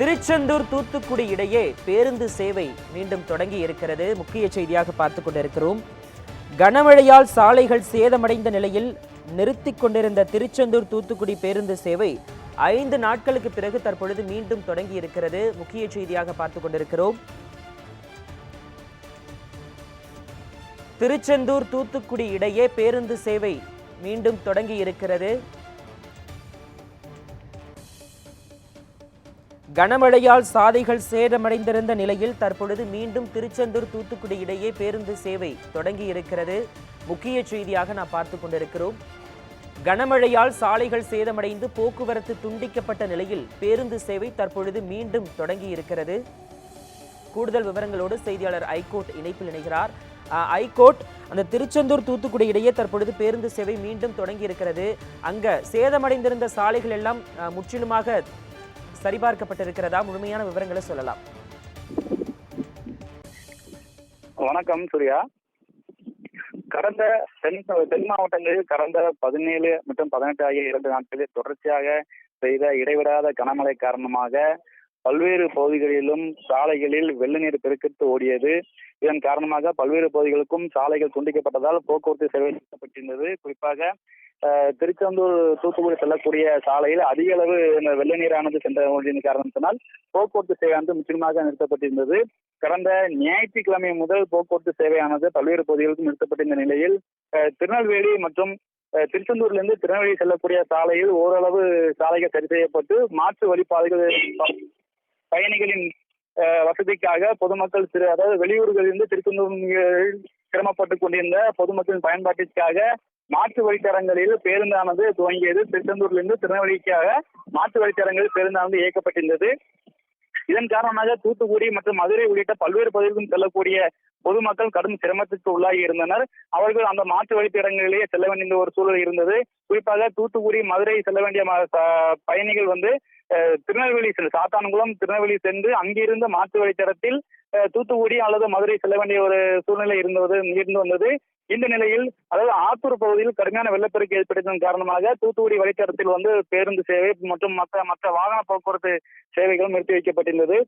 திருச்செந்தூர் தூத்துக்குடி இடையே பேருந்து சேவை மீண்டும் தொடங்கி இருக்கிறது. முக்கிய செய்தியாக பார்த்து கொண்டிருக்கிறோம். கனமழையால் சாலைகள் சேதமடைந்த நிலையில் நிறுத்தி கொண்டிருந்த திருச்செந்தூர் தூத்துக்குடி பேருந்து சேவை ஐந்து நாட்களுக்கு பிறகு தற்பொழுது மீண்டும் தொடங்கி இருக்கிறது. முக்கிய செய்தியாக பார்த்து கொண்டிருக்கிறோம். திருச்செந்தூர் தூத்துக்குடி இடையே பேருந்து சேவை மீண்டும் தொடங்கி இருக்கிறது. கனமழையால் சாலைகள் சேதமடைந்திருந்த நிலையில் தற்பொழுது மீண்டும் திருச்செந்தூர் தூத்துக்குடி இடையே பேருந்து சேவை தொடங்கி இருக்கிறது முக்கிய செய்தியாக நாம் பார்த்து கொண்டிருக்கிறோம். கனமழையால் சாலைகள் சேதமடைந்து போக்குவரத்து துண்டிக்கப்பட்ட நிலையில் பேருந்து சேவை தற்பொழுது மீண்டும் தொடங்கி இருக்கிறது கூடுதல் விவரங்களோடு செய்தியாளர் ஐகோர்ட் இணைப்பில் இணைகிறார். ஐகோர்ட் அந்த திருச்செந்தூர் தூத்துக்குடி இடையே தற்பொழுது பேருந்து சேவை மீண்டும் தொடங்கி இருக்கிறது அங்க சேதமடைந்திருந்த சாலைகள் எல்லாம் முற்றிலுமாக சரிபார்க்கப்பட்டிருக்கிறதா? முழுமையான விவரங்களை சொல்லலாம். வணக்கம் சூர்யா. கடந்த தென் தென் மாவட்டங்களில் கடந்த பதினேழு மற்றும் பதினெட்டு ஆகிய இரண்டு நாட்களில் தொடர்ச்சியாக பெய்த இடைவிடாத கனமழை காரணமாக பல்வேறு பகுதிகளிலும் சாலைகளில் வெள்ள நீர் பெருக்கெடுத்து ஓடியது. இதன் காரணமாக பல்வேறு பகுதிகளுக்கும் சாலைகள் துண்டிக்கப்பட்டதால் போக்குவரத்து சேவை குறிப்பாக திருச்செந்தூர் தூத்துக்குடி செல்லக்கூடிய சாலையில் அதிக அளவு இந்த வெள்ள நீரானது சென்ற காரணத்தினால் போக்குவரத்து சேவையானது முற்றிலுமாக நிறுத்தப்பட்டிருந்தது. கடந்த ஞாயிற்றுக்கிழமை முதல் போக்குவரத்து சேவையானது பல்வேறு பகுதிகளுக்கும் நிறுத்தப்பட்டிருந்த நிலையில் திருநெல்வேலி மற்றும் திருச்செந்தூர்லேருந்து திருநெல்வேலி செல்லக்கூடிய சாலையில் ஓரளவு சாலைகள் சரி செய்யப்பட்டு மாற்று வழிபாதைகள் பயணிகளின் வசதிக்காக பொதுமக்கள் திரு அதாவது வெளியூர்களிலிருந்து திருச்செந்தூர் சிரமப்பட்டுக் கொண்டிருந்த பொதுமக்களின் பயன்பாட்டிற்காக மாற்று வழித்தடங்களில் பேருந்தானது துவங்கியது. திருச்செந்தூர்லிருந்து திருநெல்வேலிக்காக மாற்று வழித்தடங்களில் பேருந்தானது இயக்கப்பட்டிருந்தது. இதன் காரணமாக தூத்துக்குடி மற்றும் மதுரை உள்ளிட்ட பல்வேறு பகுதிகளுக்கும் செல்லக்கூடிய பொதுமக்கள் கடும் சிரமத்திற்கு உள்ளாகி இருந்தனர். அவர்கள் அந்த மாற்று வழித்தடங்களிலேயே செல்ல வேண்டிய ஒரு சூழல் இருந்தது. குறிப்பாக தூத்துக்குடி மதுரை செல்ல வேண்டிய பயணிகள் வந்து திருநெல்வேலி சென்று சாத்தான்குளம் திருநெல்வேலி சென்று அங்கிருந்து மாற்று வழித்தடத்தில் தூத்துக்குடி அல்லது மதுரை செல்ல வேண்டிய ஒரு சூழ்நிலை இருந்தது இருந்து வந்தது. இந்த நிலையில் அதாவது ஆத்தூர் பகுதியில் கடுமையான வெள்ளப்பெருக்கு ஏற்பட்டதன் காரணமாக தூத்துக்குடி வழித்தடத்தில் வந்து பேருந்து சேவை மற்றும் மற்ற மற்ற வாகன போக்குவரத்து சேவைகளும் நிறுத்தி வைக்கப்பட்டிருந்தது.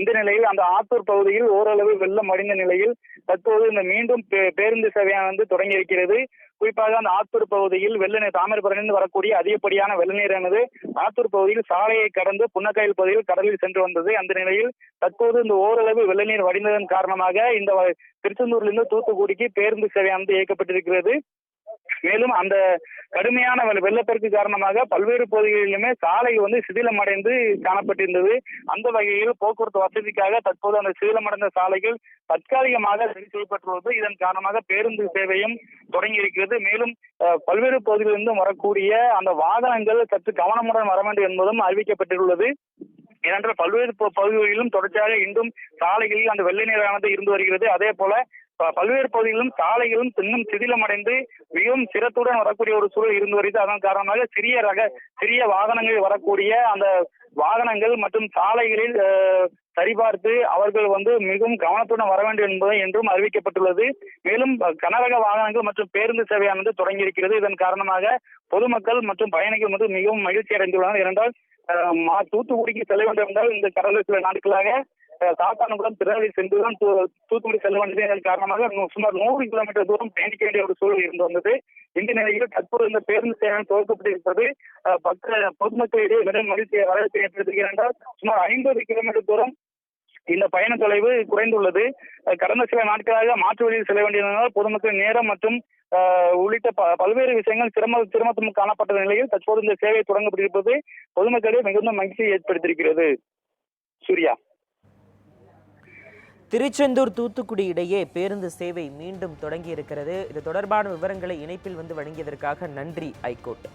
இந்த நிலையில் அந்த ஆத்தூர் பகுதியில் ஓரளவு வெள்ளம் அடைந்த நிலையில் தற்போது இந்த மீண்டும் பேருந்து பேருந்து சேவையானது தொடங்கி இருக்கிறது குறிப்பாக அந்த ஆத்தூர் பகுதியில் வெள்ள நீர் வரக்கூடிய அதிகப்படியான வெள்ள நீரானது ஆத்தூர் பகுதியில் சாலையை கடந்து புன்னக்காயல் பகுதியில் கடலில் சென்று வந்தது. அந்த நிலையில் தற்போது இந்த ஓரளவு வெள்ள நீர் வடிந்ததன் காரணமாக இந்த திருச்செந்தூரிலிருந்து தூத்துக்குடிக்கு பேருந்து சேவையானது இயக்கப்பட்டிருக்கிறது. மேலும் அந்த கடுமையான வெள்ள- வெள்ளப்பெருக்கு காரணமாக பல்வேறு பகுதிகளிலுமே சாலை வந்து சிதிலமடைந்து காணப்பட்டிருந்தது. அந்த வகையில் போக்குவரத்து வசதிக்காக தற்போது அந்த சிதிலமடைந்த சாலைகள் தற்காலிகமாக சரி செய்யப்பட்டுள்ளது. இதன் காரணமாக பேருந்து சேவையும் தொடங்கி இருக்கிறது மேலும் அஹ், பல்வேறு பகுதிகளிலிருந்து வரக்கூடிய அந்த வாகனங்கள் சற்று கவனமுடன் வர வேண்டும் என்பதும் அறிவிக்கப்பட்டுள்ளது ஏனென்றால் பல்வேறு ப- பகுதிகளிலும் தொடர்ச்சியாக இன்றும் சாலைகளில் அந்த வெள்ளை நீரானது இருந்து வருகிறது. அதே போல பல்வேறு பகுதிகளிலும் சாலைகளும் இன்னும் சிதிலமடைந்து மிகவும் சிரத்துடன் வரக்கூடிய ஒரு சூழல் இருந்து வருது. அதன் காரணமாக சிறிய ரக சிறிய வாகனங்கள் வரக்கூடிய அந்த வாகனங்கள் மற்றும் சாலைகளில் சரிபார்த்து அவர்கள் வந்து மிகவும் கவனத்துடன் வர வேண்டும் என்பது என்றும் அறிவிக்கப்பட்டுள்ளது. மேலும் கனரக வாகனங்கள் மற்றும் பேருந்து சேவையானது தொடங்கி இருக்கிறது இதன் காரணமாக பொதுமக்கள் மற்றும் பயணிகள் வந்து மிகவும் மகிழ்ச்சி அடைந்துள்ளனர் ஏனென்றால் மா- தூத்துக்குடிக்கு செல்ல வேண்டும் என்றால் இந்த கடந்த சில நாட்களாக அஹ், சாத்தான்குளம் திருநெல்வேலி சென்றுதான் தூ- தூத்துக்குடி செல்ல வேண்டிய காரணமாக சுமார் நூறு கிலோமீட்டர் தூரம் பயணிக்க வேண்டிய ஒரு சூழல் இருந்து வந்தது. இந்த நிலையில் தற்போது இந்த பேருந்து சேவை துவக்கப்பட்டிருப்பது பக்க பொதுமக்களிடையே மிக மகிழ்ச்சியை வரவேற்பு ஏற்படுத்துகிறது என்றால் சுமார் ஐம்பது கிலோமீட்டர் தூரம் இந்த பயண தொலைவு குறைந்துள்ளது. கடந்த சில நாட்களாக மாற்று வழியில் செல்ல வேண்டியதனால் பொதுமக்கள் நேரம் மற்றும் உள்ளிட்ட பல்வேறு விஷயங்கள் சிரம சிரமத்தும் காணப்பட்ட நிலையில் தற்போது இந்த சேவை தொடங்கப்பட்டிருப்பது பொதுமக்களிடையே மிகுந்த மகிழ்ச்சியை ஏற்படுத்தியிருக்கிறது. சூர்யா. திருச்செந்தூர் தூத்துக்குடி இடையே பேருந்து சேவை மீண்டும் தொடங்கி இருக்கிறது இது தொடர்பான விவரங்களை இணைப்பில் வந்து வழங்கியதற்காக நன்றி ஐகோர்ட்.